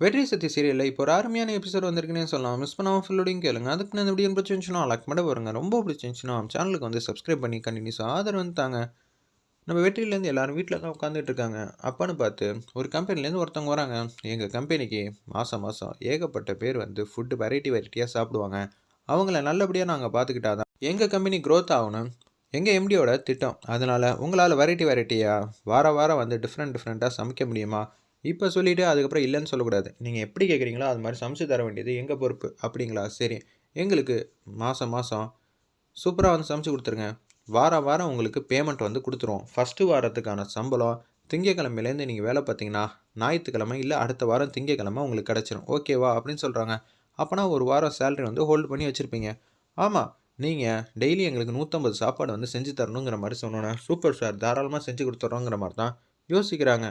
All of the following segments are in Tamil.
வெற்றி சக்தி சீரியலில் இப்போ ஒரு அருமையான எபிசோட் வந்திருக்குன்னே சொல்லலாம். மிஸ் பண்ணாமல் ஃபுல்லோடையும் கேளுங்க. அதுக்கு நான் இந்த வீடியோ பிடிச்சிருந்துச்சுன்னா லைக் பண்ண பாருங்க ரொம்ப பிடிச்சிருந்துச்சுன்னா சேனலுக்கு வந்து சப்ஸ்கிரைப் பண்ணி கண்டினியூஸாக ஆதரவு வந்து தாங்க. நம்ம வெற்றிலேருந்து எல்லோரும் வீட்டில் தான் உட்காந்துட்டு இருக்காங்க. அப்பன்னு பார்த்து ஒரு கம்பெனிலேருந்து ஒருத்தவங்க வராங்க. எங்கள் கம்பெனிக்கு மாதம் மாதம் ஏகப்பட்ட பேர் வந்து ஃபுட்டு வெரைட்டி வெரைட்டியாக சாப்பிடுவாங்க. அவங்கள நல்லபடியாக நாங்கள் பார்த்துக்கிட்டாதான் எங்கள் கம்பெனி க்ரோத் ஆகணும். எங்கள் எம்டியோட திட்டம். அதனால் உங்களால் வெரைட்டி வெரைட்டியாக வார வாரம் வந்து டிஃப்ரெண்ட் டிஃப்ரெண்ட்டாக சமைக்க முடியுமா? இப்போ சொல்லிவிட்டு அதுக்கப்புறம் இல்லைன்னு சொல்லக்கூடாது. நீங்கள் எப்படி கேட்குறீங்களோ அது மாதிரி சமைச்சு தர வேண்டியது எங்கள் பொறுப்பு? அப்படிங்களா? சரி. எங்களுக்கு மாதம் மாதம் சூப்பராக வந்து சமைச்சு கொடுத்துருங்க. வாரம் வாரம் உங்களுக்கு பேமெண்ட் வந்து கொடுத்துருவோம். ஃபஸ்ட்டு வாரத்துக்கான சம்பளம் திங்கக்கிழமையிலேருந்து நீங்கள் வேலை பார்த்தீங்கன்னா ஞாயிற்றுக்கிழமை இல்லை அடுத்த வாரம் திங்கக்கிழமை உங்களுக்கு கிடச்சிரும். ஓகேவா அப்படின்னு சொல்கிறாங்க. அப்போனா ஒரு வாரம் சேலரி வந்து ஹோல்டு பண்ணி வச்சுருப்பீங்க. ஆமாம் நீங்கள் டெய்லி எங்களுக்கு நூற்றம்பது சாப்பாடு வந்து செஞ்சு தரணுங்கிற மாதிரி சொன்னோன்னே சூப்பர் சார் தாராளமாக செஞ்சு கொடுத்துட்றோங்கிற மாதிரி தான் யோசிக்கிறாங்க.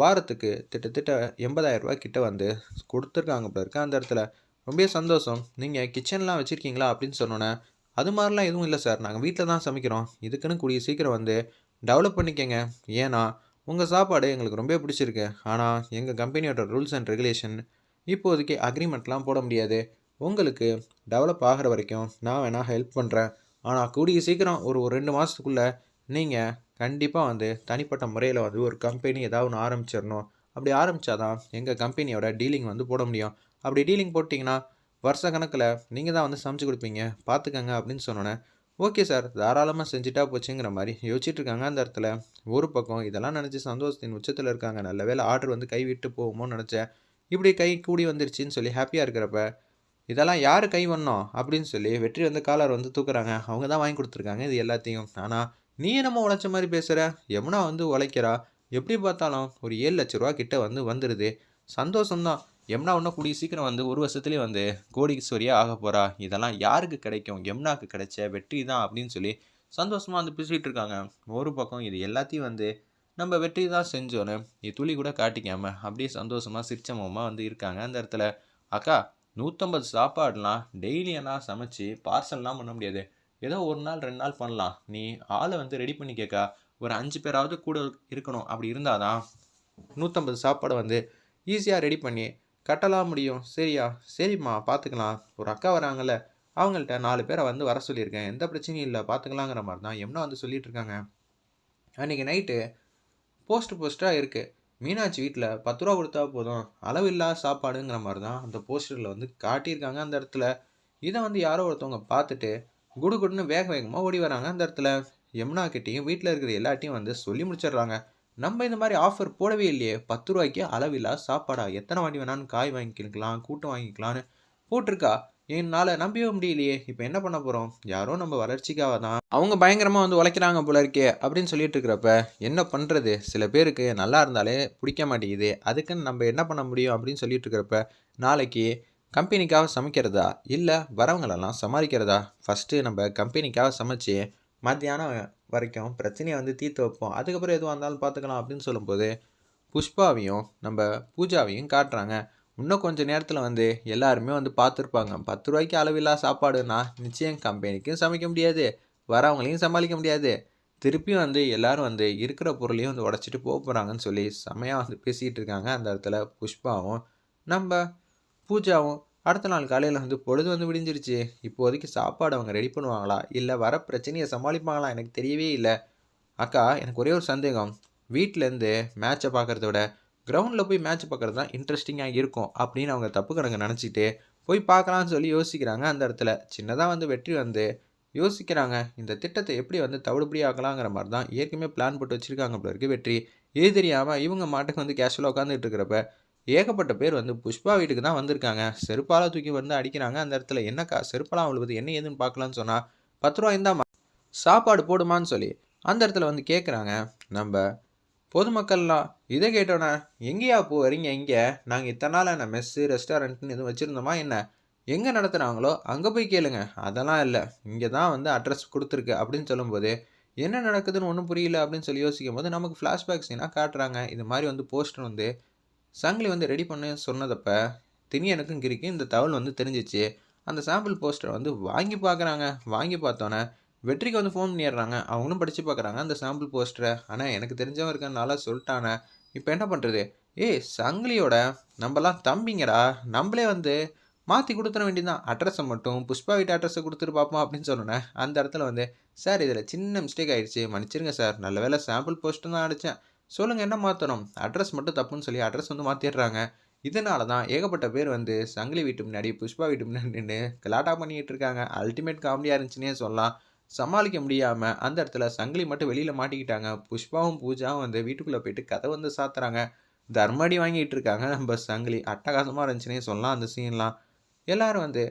வாரத்துக்கு திட்டத்தட்ட எண்பதாயிரம் ரூபாய் கிட்ட வந்து கொடுத்துருக்காங்க போல இருக்கு. அந்த இடத்துல ரொம்ப சந்தோஷம். நீங்கள் கிச்சன்லாம் வச்சுருக்கீங்களா அப்படின்னு சொன்னோன்னே அது மாதிரிலாம் எதுவும் இல்லை சார். நாங்கள் வீட்டில் தான் சமைக்கிறோம். இதுக்குன்னு கூடிய சீக்கிரம் வந்து டெவலப் பண்ணிக்கங்க. ஏன்னா உங்கள் சாப்பாடு எங்களுக்கு ரொம்ப பிடிச்சிருக்கு. ஆனால் எங்கள் கம்பெனியோட ரூல்ஸ் அண்ட் ரெகுலேஷன் இப்போதைக்கு அக்ரிமெண்ட்லாம் போட முடியாது. உங்களுக்கு டெவலப் ஆகிற வரைக்கும் நான் வேணால் ஹெல்ப் பண்ணுறேன் ஆனால் கூடிய சீக்கிரம் ஒரு ஒரு ரெண்டு மாதத்துக்குள்ளே நீங்கள் கண்டிப்பாக வந்து தனிப்பட்ட முறையில் வந்து ஒரு கம்பெனி ஏதாவது ஒன்று ஆரம்பிச்சிடணும். அப்படி ஆரம்பித்தா தான் எங்கள் கம்பெனியோட டீலிங் வந்து போட முடியும். அப்படி டீலிங் போட்டிங்கன்னா வருஷ கணக்கில் நீங்கள் தான் வந்து சமைச்சு கொடுப்பீங்க. பார்த்துக்கங்க அப்படின்னு சொன்னோன்னே ஓகே சார் தாராளமாக செஞ்சுட்டா போச்சுங்கிற மாதிரி யோசிச்சுட்டு இருக்காங்க அந்த இடத்துல. ஒரு பக்கம் இதெல்லாம் நினச்சி சந்தோஷத்தின் உச்சத்தில் இருக்காங்க. நல்ல வேலை ஆர்டர் வந்து கை விட்டு போகுமோன்னு நினச்சேன். இப்படி கை கூடி வந்துருச்சுன்னு சொல்லி ஹாப்பியாக இருக்கிறப்ப இதெல்லாம் யார் கை வண்ணோம்? அப்படின்னு சொல்லி வெற்றி வந்து காலர் வந்து தூக்குறாங்க. அவங்க தான் வாங்கி கொடுத்துருக்காங்க இது எல்லாத்தையும். ஆனால் நீ என்னமோ உழைச்ச மாதிரி பேசுகிற யமுனா வந்து உழைக்கிறா? எப்படி பார்த்தாலும் ஒரு ஏழு லட்ச ரூபா கிட்ட வந்து வந்துடுது சந்தோஷம்தான். எம்னா ஒன்றும் கூடிய சீக்கிரம் வந்து ஒரு வருஷத்துலேயே வந்து கோடீஸ்வரியாக ஆக போகிறா இதெல்லாம் யாருக்கு கிடைக்கும்? யமுனாக்கு கிடைச்ச வெற்றி தான் அப்படின்னு சொல்லி சந்தோஷமாக வந்து பேசிகிட்டு இருக்காங்க. ஒரு பக்கம் இது எல்லாத்தையும் வந்து நம்ம வெற்றி தான் செஞ்சோன்னு இது துளி கூட காட்டிக்காம அப்படியே சந்தோஷமாக சிரிச்சமமாக வந்து இருக்காங்க அந்த இடத்துல. அக்கா நூற்றம்பது சாப்பாடுலாம் டெய்லியெல்லாம் சமைச்சு பார்சல்லாம் பண்ண முடியாது. ஏதோ ஒரு நாள் ரெண்டு நாள் பண்ணலாம். நீ ஆளை வந்து ரெடி பண்ணி கேட்கா ஒரு அஞ்சு பேராவது கூட இருக்கணும். அப்படி இருந்தால் தான் நூற்றம்பது சாப்பாடை வந்து ஈஸியாக ரெடி பண்ணி கட்டலாம் முடியும். சரியா? சரிம்மா பார்த்துக்கலாம் ஒரு அக்கா வராங்கல்ல அவங்கள்ட்ட நாலு பேரை வந்து வர சொல்லியிருக்கேன். எந்த பிரச்சனையும் இல்லை பார்த்துக்கலாங்கிற மாதிரி தான் எம்னா வந்து சொல்லிட்டு இருக்காங்க. அன்றைக்கி நைட்டு போஸ்ட் போஸ்ட்டாக இருக்குது மீனாட்சி வீட்டில் பத்து ரூபா கொடுத்தா போதும். அளவில்லா சாப்பாடுங்கிற மாதிரி தான் அந்த போஸ்டரில் வந்து காட்டியிருக்காங்க அந்த இடத்துல. இதை வந்து யாரோ ஒருத்தவங்க பார்த்துட்டு குடுகுடுன்னு வேக வேகமாக ஓடி வராங்க. அந்த இடத்துல யமுனா கிட்டேயும் வீட்டில் இருக்கிற எல்லாட்டையும் வந்து சொல்லி முடிச்சிடுறாங்க. நம்ம இந்த மாதிரி ஆஃபர் போடவே இல்லையே. பத்து ரூபாய்க்கு அளவில்லா சாப்பாடா? எத்தனை வாட்டி வேணாலும் காய் வாங்கிக்கலாம் கூட்டம் வாங்கிக்கலான்னு போட்டிருக்கா. என்னால் நம்பவே முடியலையே. இப்போ என்ன பண்ண போகிறோம் யாரோ நம்ம வளர்ச்சிக்காக தான். அவங்க பயங்கரமாக வந்து உழைக்கிறாங்க போல இருக்கே அப்படின்னு சொல்லிட்டு இருக்கிறப்ப என்ன பண்ணுறது சில பேருக்கு நல்லா இருந்தாலே பிடிக்க மாட்டேங்குது. அதுக்குன்னு நம்ம என்ன பண்ண முடியும் அப்படின்னு சொல்லிட்டு இருக்கிறப்ப நாளைக்கு கம்பெனிக்காக சமைக்கிறதா? இல்லை வரவங்களெல்லாம் சமாளிக்கிறதா? ஃபஸ்ட்டு நம்ம கம்பெனிக்காக சமைச்சு மத்தியானம் வரைக்கும் பிரச்சனையை வந்து தீர்த்து வைப்போம். அதுக்கப்புறம் எதுவாக இருந்தாலும் பார்த்துக்கலாம் அப்படின்னு சொல்லும்போது புஷ்பாவையும் நம்ம பூஜாவையும் காட்டுறாங்க. இன்னும் கொஞ்சம் நேரத்தில் வந்து எல்லாருமே வந்து பார்த்துருப்பாங்க. பத்து ரூபாய்க்கு அளவில்லா சாப்பாடுனா நிச்சயம் கம்பெனிக்கும் சமைக்க முடியாது. வரவங்களையும் சமாளிக்க முடியாது. திருப்பியும் வந்து எல்லோரும் வந்து இருக்கிற பொருளையும் வந்து உடச்சிட்டு போக போகிறாங்கன்னு சொல்லி செமையாக வந்து பேசிகிட்டு இருக்காங்க. அந்த இடத்துல புஷ்பாவும் நம்ம பூஜாவும் அடுத்த நாள் காலையில் வந்து பொழுது வந்து விடிஞ்சிருச்சு. இப்போதைக்கு சாப்பாடு அவங்க ரெடி பண்ணுவாங்களா? இல்லை வர பிரச்சனையை சமாளிப்பாங்களா? எனக்கு தெரியவே இல்லை. அக்கா எனக்கு ஒரே ஒரு சந்தேகம். வீட்டிலேருந்து மேட்சை பார்க்குறத விட கிரவுண்டில் போய் மேட்ச் பார்க்குறது தான் இன்ட்ரெஸ்டிங்காக இருக்கும் அப்படின்னு அவங்க தப்பு கணக்கு நினச்சிட்டு போய் பார்க்கலான்னு சொல்லி யோசிக்கிறாங்க அந்த இடத்துல. சின்னதாக வந்து வெற்றி வந்து யோசிக்கிறாங்க. இந்த திட்டத்தை எப்படி வந்து தவிடுபடி ஆக்கலாங்கிற மாதிரி தான் ஏற்கனவே பிளான் போட்டு வச்சுருக்காங்க போல இருக்குது வெற்றி. இது தெரியாமல் இவங்க மாட்டுக்கு வந்து கேஷுவலாக உட்காந்துட்டு இருக்கிறப்ப ஏகப்பட்ட பேர் வந்து புஷ்பா வீட்டுக்கு தான் வந்திருக்காங்க. செருப்பால் தூக்கி வந்து அடிக்கிறாங்க அந்த இடத்துல. என்னக்கா செருப்பெல்லாம் அவளுக்கு என்ன ஏதுன்னு பார்க்கலான்னு சொன்னால் பத்து ரூபா இருந்தாமா சாப்பாடு போடுமான்னு சொல்லி. அந்த இடத்துல வந்து கேட்குறாங்க நம்ம பொதுமக்கள்லாம் இதை கேட்டோன்னே எங்கேயா போ வரீங்க இங்கே? நாங்கள் இத்தனை நாள் என்ன மெஸ்ஸு ரெஸ்டாரண்ட்னு எதுவும் வச்சுருந்தோமா என்ன? எங்கே நடத்துகிறாங்களோ அங்கே போய் கேளுங்க. அதெல்லாம் இல்லை. இங்கே தான் வந்து அட்ரஸ் கொடுத்துருக்கு. அப்படின்னு சொல்லும்போது என்ன நடக்குதுன்னு ஒன்றும் புரியல. அப்படின்னு சொல்லி யோசிக்கும் போது நமக்கு ஃப்ளாஷ்பேக் சீனாக காட்டுறாங்க. இது மாதிரி வந்து போஸ்டர் வந்து சங்கிலி வந்து ரெடி பண்ண சொன்னதப்ப தினியனுக்கும் கிரிக்கும் இந்த தகவல் வந்து தெரிஞ்சிச்சு. அந்த சாம்பிள் போஸ்டர் வந்து வாங்கி பார்க்குறாங்க வாங்கி பார்த்தோன்னே வெற்றிக்கு வந்து ஃபோன் பண்ணிடுறாங்க. அவங்களும் படித்து பார்க்குறாங்க அந்த சாம்பிள் போஸ்டரை ஆனால் எனக்கு தெரிஞ்சவன் இருக்கனால சொல்லிட்டானே. இப்போ என்ன பண்ணுறது ஏய் சங்கிலியோட நம்மலாம் தம்பிங்கடா. நம்மளே வந்து மாற்றி கொடுத்துட வேண்டியதான் அட்ரஸை மட்டும் புஷ்பா வீட்டு அட்ரஸை கொடுத்துட்டு பார்ப்போம் அப்படின்னு சொன்னேன் அந்த இடத்துல வந்து சார் இதில் சின்ன மிஸ்டேக் ஆகிடுச்சு மன்னிச்சிருங்க சார். நல்ல வேலை சாம்பிள் போஸ்ட்டு தான் அடித்தேன் சொல்லுங்கள் என்ன மாற்றணும் அட்ரஸ் மட்டும் தப்புன்னு சொல்லி அட்ரஸ் வந்து மாற்றிடுறாங்க இதனால தான் ஏகப்பட்ட பேர் வந்து சங்கிலி வீட்டு முன்னாடி புஷ்பா வீட்டு முன்னாடி நின்று கலாட்டா பண்ணிக்கிட்டு இருக்காங்க. அல்டிமேட் காமெடியாக இருந்துச்சுன்னே சொல்லலாம். சமாளிக்க முடியாமல் அந்த இடத்துல சங்கிலி மட்டும் வெளியில் மாட்டிக்கிட்டாங்க. புஷ்பாவும் பூஜாவும் வந்து வீட்டுக்குள்ளே போயிட்டு கதை வந்து சாத்துறாங்க. தர்மடி வாங்கிட்டு இருக்காங்க நம்ம சங்கிலி. அட்டகாசமாக இருந்துச்சுன்னே சொல்லலாம் அந்த சீன்லாம் எல்லோரும் வந்து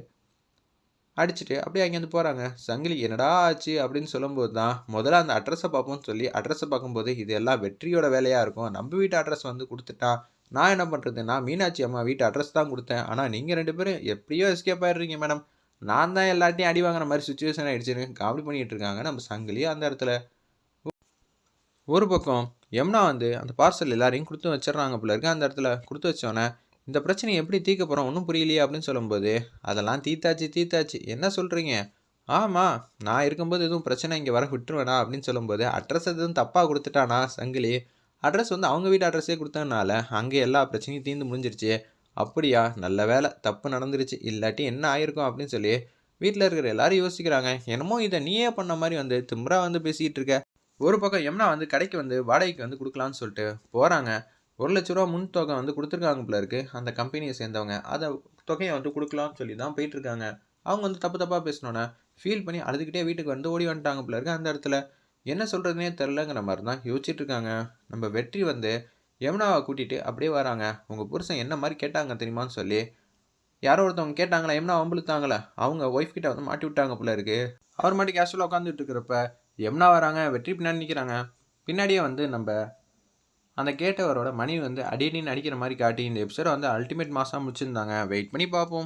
அடிச்சுட்டு அப்படியே அங்கேருந்து போகிறாங்க சங்கிலி என்னடா ஆச்சு? அப்படின்னு சொல்லும்போது தான் முதல்ல அந்த அட்ரஸை பார்ப்போம்னு சொல்லி அட்ரஸை பார்க்கும்போது இது எல்லாம் வெற்றியோட வேலையாக இருக்கும். நம்ம வீட்டு அட்ரஸ் வந்து கொடுத்துட்டா நான் என்ன பண்ணுறது நான் மீனாட்சி அம்மா வீட்டு அட்ரஸ் தான் கொடுத்தேன். ஆனால் நீங்கள் ரெண்டு பேரும் எப்படியோ எஸ்கேப் ஆயிடுறீங்க மேடம் நான் தான் எல்லாத்தையும் அடி வாங்குற மாதிரி சுச்சுவேஷன் ஆகிடுச்சுன்னு காமெடி பண்ணிகிட்டு இருக்காங்க நம்ம சங்கிலி அந்த இடத்துல. ஒரு பக்கம் எம்னா வந்து அந்த பார்சல் எல்லாரையும் கொடுத்து வச்சிடுறாங்க போல இருக்கு. அந்த இடத்துல கொடுத்து வச்சோன்னே இந்த பிரச்சனையை எப்படி தீர்க்க போகிறோம் ஒன்றும் புரியலையே அப்படின்னு சொல்லும்போது அதெல்லாம் தீத்தாச்சு தீத்தாச்சு என்ன சொல்கிறீங்க ஆமாம் நான் இருக்கும்போது எதுவும் பிரச்சனை இங்கே வர விட்டுருவேனா? அப்படின்னு சொல்லும்போது அட்ரஸ் எதுவும் தப்பாக கொடுத்துட்டானா சங்கிலி? அட்ரஸ் வந்து அவங்க வீட்டு அட்ரஸே கொடுத்ததுனால அங்கே எல்லா பிரச்சனையும் தீர்ந்து முடிஞ்சிருச்சு. அப்படியா? நல்ல வேலை தப்பு நடந்துருச்சு. இல்லாட்டி என்ன ஆயிருக்கும்? அப்படின்னு சொல்லி வீட்டில் இருக்கிற எல்லாரும் யோசிக்கிறாங்க. என்னமோ இதை நீயே பண்ண மாதிரி வந்து திம்ரா வந்து பேசிக்கிட்டு இருக்க. ஒரு பக்கம் எம்னா வந்து கடைக்கு வந்து வாடகைக்கு வந்து கொடுக்கலான்னு சொல்லிட்டு போகிறாங்க ஒரு லட்ச ரூபா முன் தொகை வந்து கொடுத்துருக்காங்க போல இருக்கு. அந்த கம்பெனியை சேர்ந்தவங்க. அதை தொகையை வந்து கொடுக்கலாம்னு சொல்லி தான் போயிட்டுருக்காங்க. அவங்க வந்து தப்பு தப்பாக பேசினோன்னே ஃபீல் பண்ணி அழுதுகிட்டே வீட்டுக்கு வந்து ஓடி வந்துட்டாங்க போல இருக்கு அந்த இடத்துல. என்ன சொல்கிறதுனே தெரிலங்கிற மாதிரி தான் யோசிச்சுட்டு இருக்காங்க நம்ம வெற்றி வந்து யமுனாவை கூட்டிகிட்டு அப்படியே வராங்க. உங்கள் புருஷன் என்ன மாதிரி கேட்டாங்க தெரியுமான்னு சொல்லி. யாரோ ஒருத்தவங்க கேட்டாங்களா யமுனா வம்புழுத்தாங்களே? அவங்க ஒய்ஃப் கிட்ட வந்து மாட்டி விட்டாங்க போல இருக்கு. அவர் மட்டும் கேஷுவலாக உட்காந்துட்டு இருக்கிறப்ப யமுனா வராங்க வெற்றி பின்னாடி நிற்கிறாங்க பின்னாடியே வந்து நம்ம அந்த கேட்டவரோட மணி வந்து அடியடின்னு அடிக்கிற மாதிரி காட்டி இந்த எபிசோட வந்து அல்டிமேட் மாசாக முடிச்சிருந்தாங்க. வெயிட் பண்ணி பார்ப்போம்.